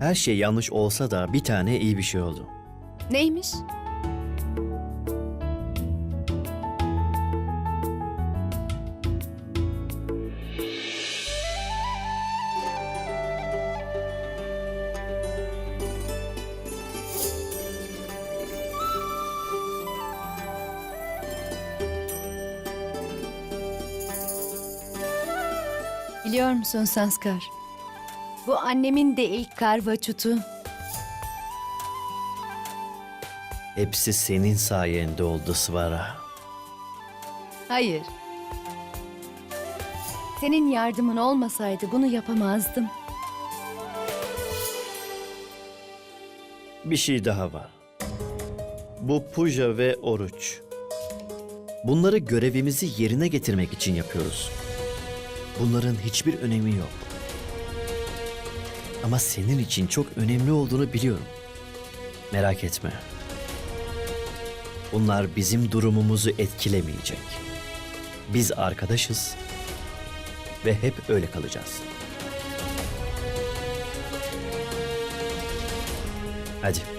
Her şey yanlış olsa da bir tane iyi bir şey oldu. Neymiş? Biliyor musun Sanskar? Bu annemin de ilk karvaçutu. Hepsi senin sayende oldu Svara. Hayır. Senin yardımın olmasaydı bunu yapamazdım. Bir şey daha var. Bu puja ve oruç. Bunları görevimizi yerine getirmek için yapıyoruz. Bunların hiçbir önemi yok. Ama senin için çok önemli olduğunu biliyorum. Merak etme. Bunlar bizim durumumuzu etkilemeyecek. Biz arkadaşız ve hep öyle kalacağız. Hadi.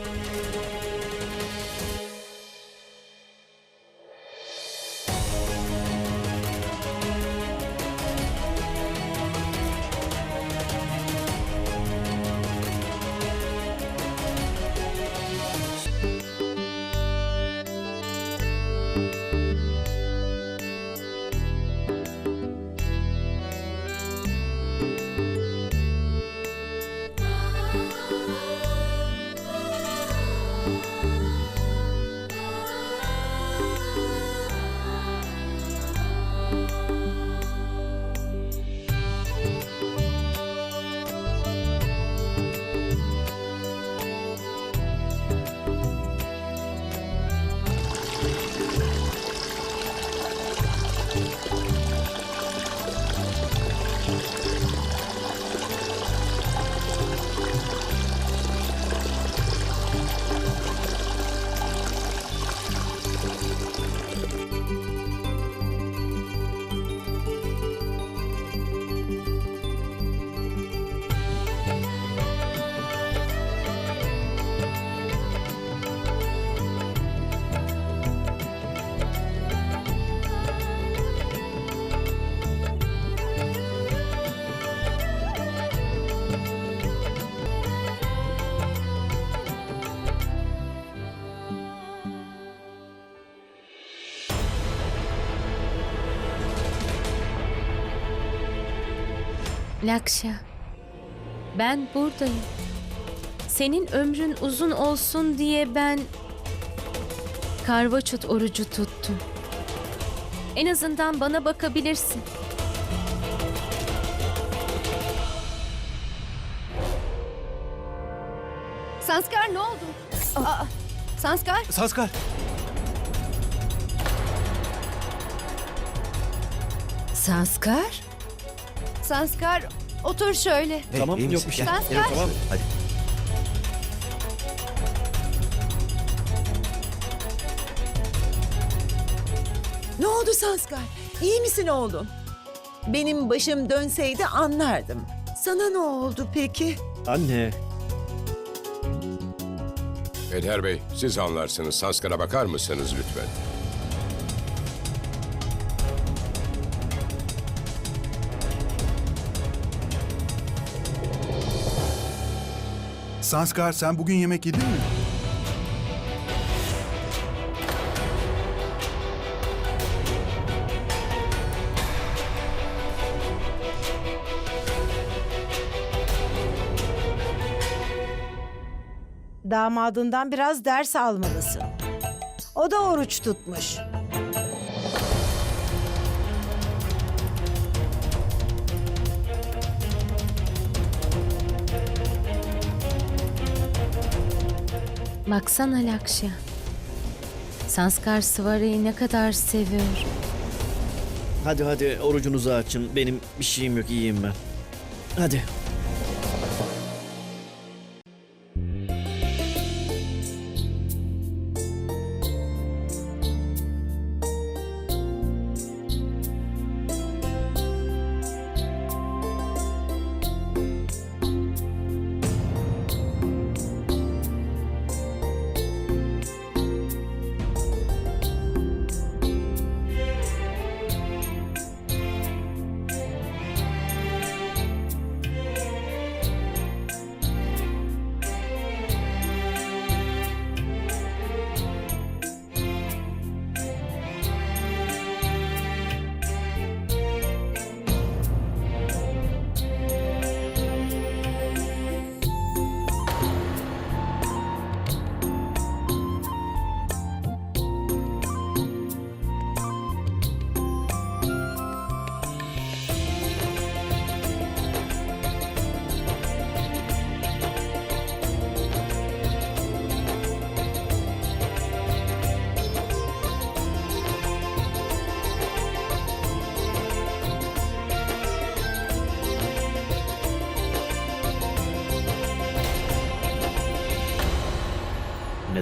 Lakşa, ben buradayım. Senin ömrün uzun olsun diye ben karvaçut orucu tuttum. En azından bana bakabilirsin. Sanskar ne oldu? Aa, Sanskar? Sanskar. Sanskar? Sanskar otur şöyle. Hey, tamam iyi yok misin? bir şey. Gel. Evet, tamam. Hadi. Ne oldu Sanskar? İyi misin oğlum? Benim başım dönseydi anlardım. Sana ne oldu peki? Anne. Eder Bey, siz anlarsınız. Sanskar'a bakar mısınız lütfen? Sanskar sen bugün yemek yedin mi? Damadından biraz ders almalısın. O da oruç tutmuş. Baksana Lakşa. Sanskar Svara'yı ne kadar seviyor. Hadi hadi orucunuzu açın. Benim bir şeyim yok iyiyim ben. Hadi.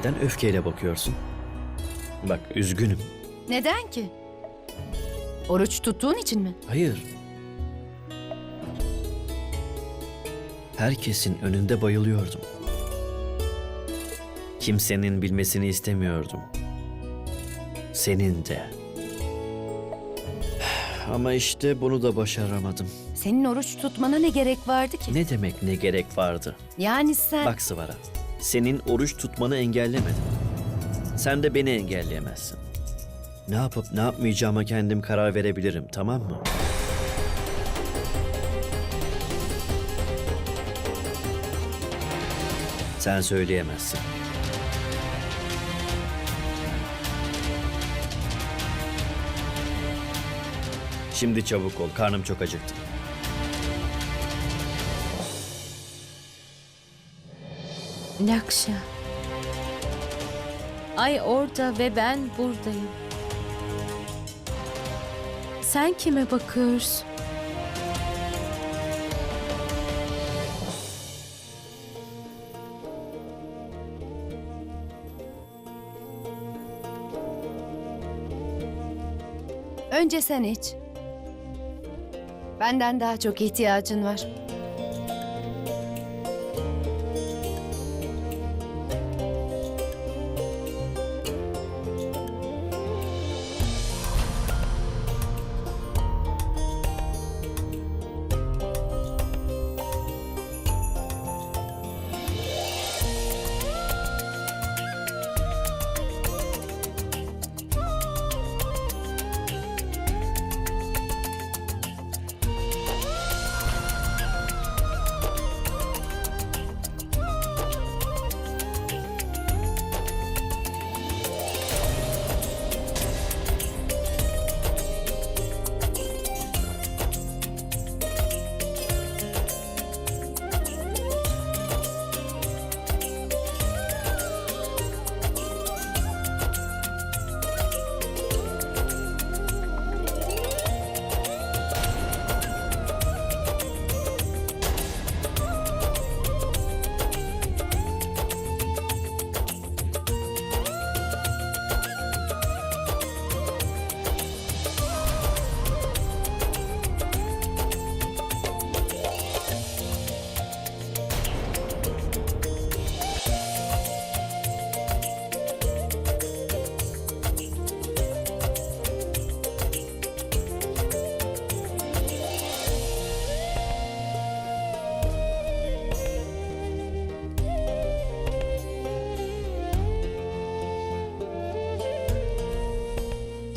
Neden öfkeyle bakıyorsun? Bak üzgünüm. Neden ki? Oruç tuttuğun için mi? Hayır. Herkesin önünde bayılıyordum. Kimsenin bilmesini istemiyordum. Senin de. Ama işte bunu da başaramadım. Senin oruç tutmana ne gerek vardı ki? Ne demek ne gerek vardı? Yani sen... Bak Sıvara, senin oruç tutmanı engellemedim. Sen de beni engelleyemezsin. Ne yapıp ne yapmayacağıma kendim karar verebilirim, tamam mı? Sen söyleyemezsin. Şimdi çabuk ol, karnım çok acıktı. Lakşa. Ay orada ve ben buradayım. Sen kime bakıyorsun? Önce sen iç. Benden daha çok ihtiyacın var.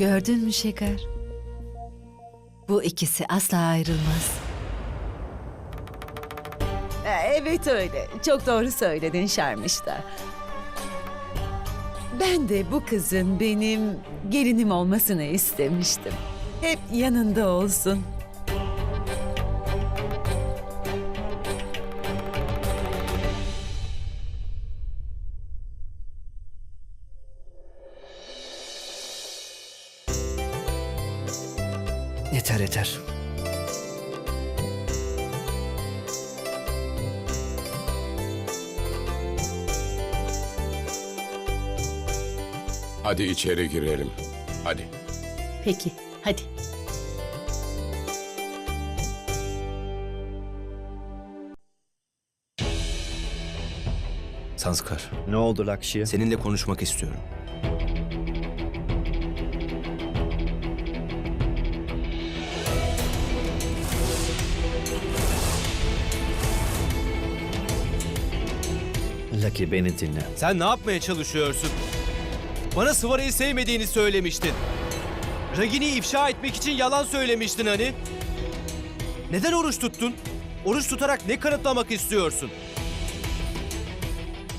Gördün mü Şeker? Bu ikisi asla ayrılmaz. Ee, Evet öyle. Çok doğru söyledin Şermişta. Ben de bu kızın benim gelinim olmasını istemiştim. Hep yanında olsun. Hadi içeri girelim. Hadi. Peki, hadi. Sanskar, Ne oldu Lakşi'ye? seninle konuşmak istiyorum. Lucky beni dinle. Sen ne yapmaya çalışıyorsun? Bana Sıvara'yı sevmediğini söylemiştin. Ragini'yi ifşa etmek için yalan söylemiştin hani. Neden oruç tuttun? Oruç tutarak ne kanıtlamak istiyorsun?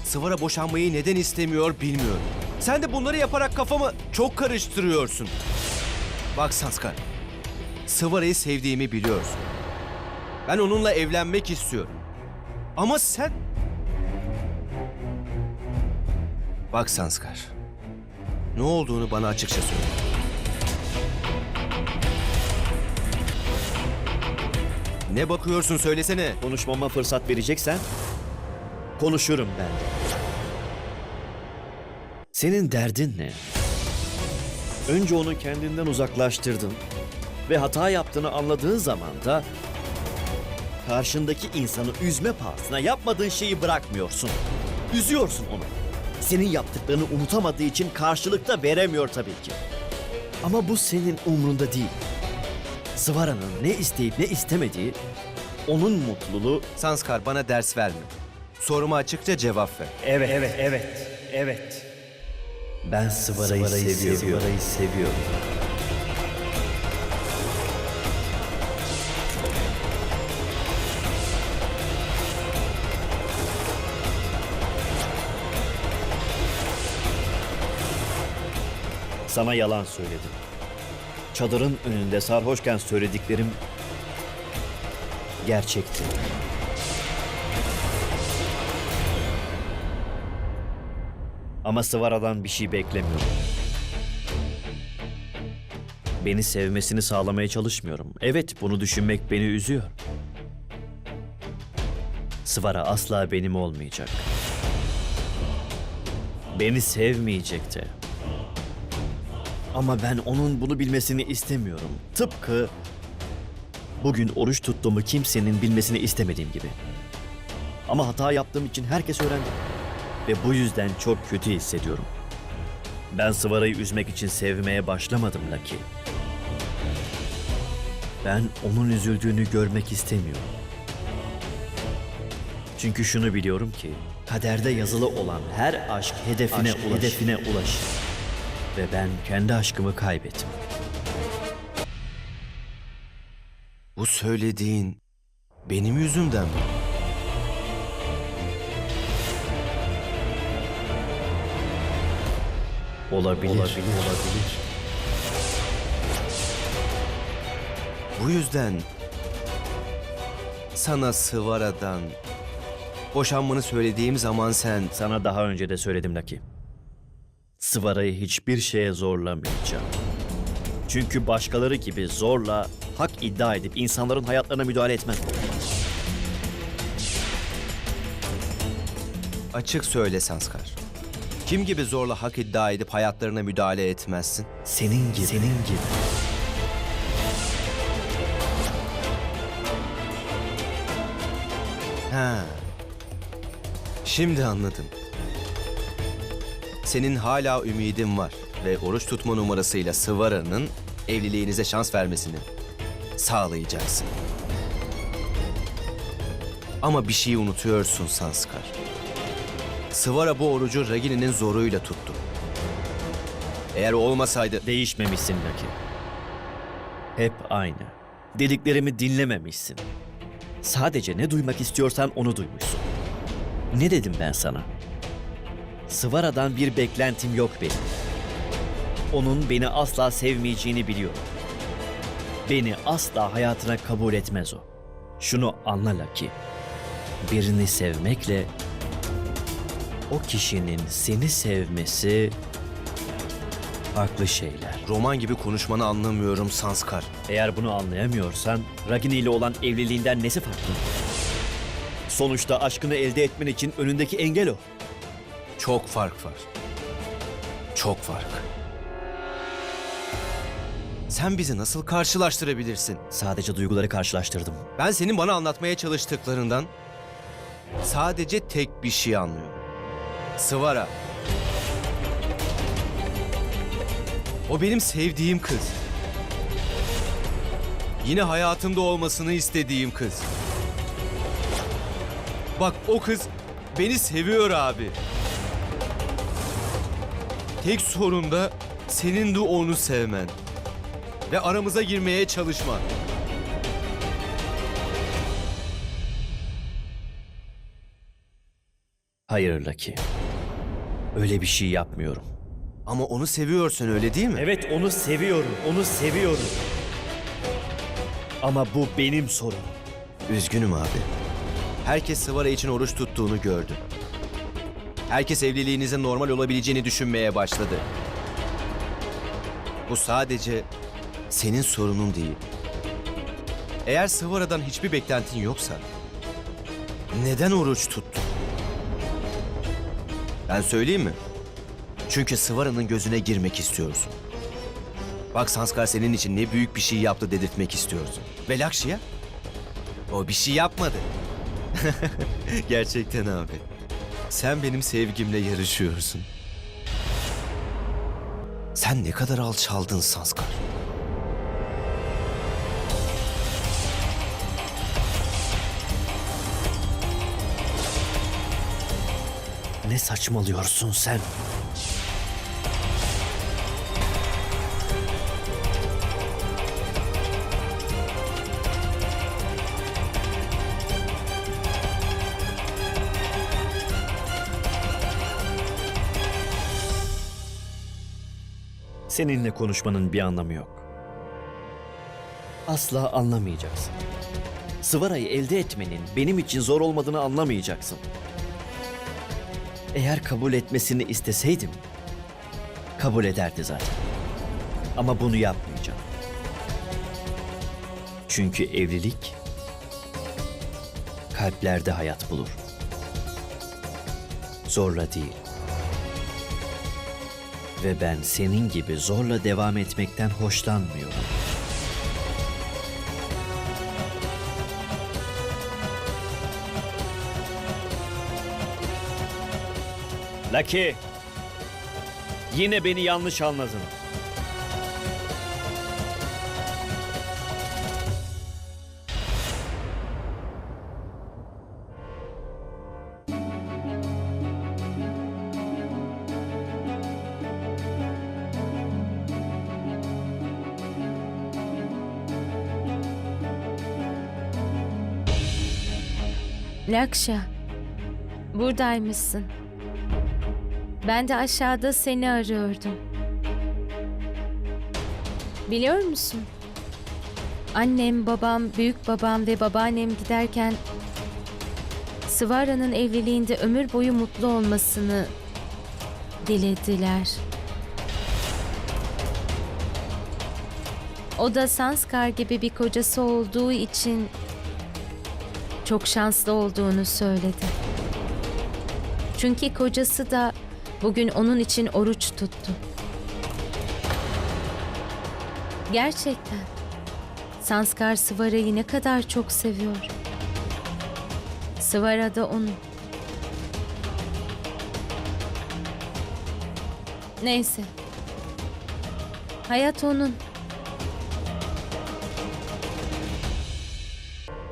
Sıvara boşanmayı neden istemiyor bilmiyorum. Sen de bunları yaparak kafamı çok karıştırıyorsun. Bak Sanskar, Sıvara'yı sevdiğimi biliyorsun. Ben onunla evlenmek istiyorum. Ama sen... Bak Sanskar, ne olduğunu bana açıkça söyle. Ne bakıyorsun söylesene. Konuşmama fırsat vereceksen konuşurum ben. Senin derdin ne? Önce onu kendinden uzaklaştırdın ve hata yaptığını anladığın zaman da karşındaki insanı üzme pahasına yapmadığın şeyi bırakmıyorsun. Üzüyorsun onu. Senin yaptıklarını unutamadığı için karşılıkta veremiyor tabii ki. Ama bu senin umrunda değil. Sıvara'nın ne isteyip ne istemediği onun mutluluğu Sanskar bana ders verme. Soruma açıkça cevap ver. Evet, evet, evet, evet. Ben Sıvara'yı, seviyorum. Sıvara'yı seviyorum. Sana yalan söyledim. Çadırın önünde sarhoşken söylediklerim gerçekti. Ama Sıvara'dan bir şey beklemiyorum. Beni sevmesini sağlamaya çalışmıyorum. Evet, bunu düşünmek beni üzüyor. Sıvara asla benim olmayacak. Beni sevmeyecek de. Ama ben onun bunu bilmesini istemiyorum. Tıpkı bugün oruç tuttuğumu kimsenin bilmesini istemediğim gibi. Ama hata yaptığım için herkes öğrendi. Ve bu yüzden çok kötü hissediyorum. Ben Sıvara'yı üzmek için sevmeye başlamadım Lucky. Ben onun üzüldüğünü görmek istemiyorum. Çünkü şunu biliyorum ki kaderde yazılı olan her aşk hedefine, ulaşır. hedefine ulaşır. Ve ben kendi aşkımı kaybettim. Bu söylediğin benim yüzümden mi? Olabilir. Olabilir. Olabilir. Bu yüzden sana Sıvara'dan boşanmanı söylediğim zaman sen Sana daha önce de söyledim Lucky. Sıvara'yı hiçbir şeye zorlamayacağım. Çünkü başkaları gibi zorla hak iddia edip insanların hayatlarına müdahale etmem. açık söyle Sanskar. Kim gibi zorla hak iddia edip hayatlarına müdahale etmezsin? Senin gibi. Senin gibi. Ha. Şimdi anladım. Senin hala ümidin var ve oruç tutma numarasıyla Sıvara'nın evliliğinize şans vermesini sağlayacaksın. Ama bir şeyi unutuyorsun Sanskar. Sıvara bu orucu Ragini'nin zoruyla tuttu. Eğer olmasaydı Değişmemişsin Lucky. Hep aynı. Dediklerimi dinlememişsin. Sadece ne duymak istiyorsan onu duymuşsun. Ne dedim ben sana? Sıvara'dan bir beklentim yok benim. Onun beni asla sevmeyeceğini biliyorum. Beni asla hayatına kabul etmez o. Şunu anla Lucky. Birini sevmekle o kişinin seni sevmesi farklı şeyler. roman gibi konuşmanı anlamıyorum Sanskar. Eğer bunu anlayamıyorsan Ragini ile olan evliliğinden nesi farklı? Sonuçta aşkını elde etmen için önündeki engel o. Çok fark var. Çok fark. Sen bizi nasıl karşılaştırabilirsin? Sadece duyguları karşılaştırdım. Ben senin bana anlatmaya çalıştıklarından sadece tek bir şey anlıyorum. Sıvara. O benim sevdiğim kız. Yine hayatımda olmasını istediğim kız. Bak o kız beni seviyor abi. Tek sorun da senin de onu sevmen. Ve aramıza girmeye çalışman. Hayır Lucky. Öyle bir şey yapmıyorum. Ama onu seviyorsun öyle değil mi? Evet onu seviyorum. Onu seviyorum. Ama bu benim sorunum. Üzgünüm abi. Herkes Sıvara için oruç tuttuğunu gördü. Herkes evliliğinizin normal olabileceğini düşünmeye başladı. Bu sadece senin sorunun değil. Eğer Sıvara'dan hiçbir beklentin yoksa neden oruç tuttun? Ben söyleyeyim mi? Çünkü Sıvara'nın gözüne girmek istiyorsun. Bak Sanskar senin için ne büyük bir şey yaptı dedirtmek istiyorsun. Ve Lakşya? O bir şey yapmadı. Gerçekten abi. Sen benim sevgimle yarışıyorsun. Sen ne kadar alçaldın Sanskar. Ne saçmalıyorsun sen? Seninle konuşmanın bir anlamı yok. Asla anlamayacaksın. Sıvarayı elde etmenin benim için zor olmadığını anlamayacaksın. Eğer kabul etmesini isteseydim, kabul ederdi zaten. Ama bunu yapmayacağım. Çünkü evlilik kalplerde hayat bulur. Zorla değil. Ve ben senin gibi zorla devam etmekten hoşlanmıyorum. Lucky. Yine beni yanlış anladın. Lakşa, buradaymışsın. Ben de aşağıda seni arıyordum. Biliyor musun? Annem, babam, büyük babam ve babaannem giderken Sıvara'nın evliliğinde ömür boyu mutlu olmasını dilediler. O da Sanskar gibi bir kocası olduğu için çok şanslı olduğunu söyledi. Çünkü kocası da bugün onun için oruç tuttu. Gerçekten. Sanskar Sıvara'yı ne kadar çok seviyor. Sıvara da onu. Neyse. Hayat onun.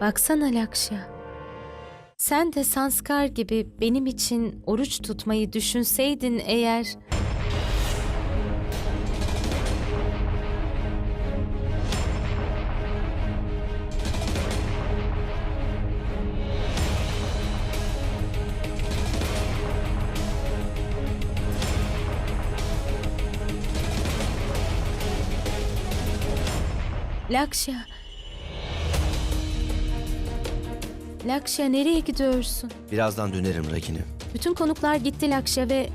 Baksana Lakşa. Sen de Sanskar gibi benim için oruç tutmayı düşünseydin eğer... Lakşa. Lakşa nereye gidiyorsun? Birazdan dönerim Ragini. Bütün konuklar gitti Lakşa ve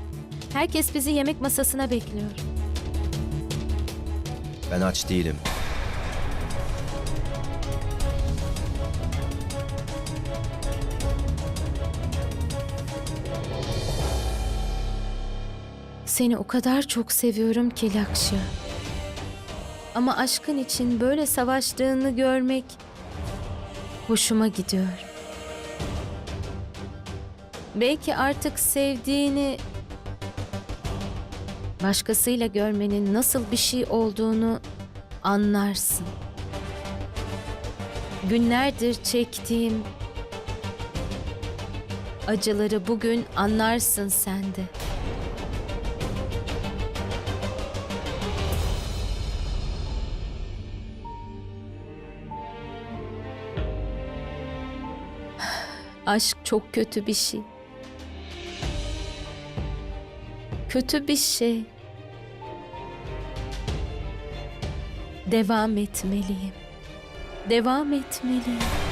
herkes bizi yemek masasına bekliyor. Ben aç değilim. Seni o kadar çok seviyorum ki Lakşa. Ama aşkın için böyle savaştığını görmek hoşuma gidiyor. Belki artık sevdiğini başkasıyla görmenin nasıl bir şey olduğunu anlarsın. Günlerdir çektiğim acıları bugün anlarsın sen de. Aşk çok kötü bir şey. Kötü bir şey. Devam etmeliyim. Devam etmeliyim.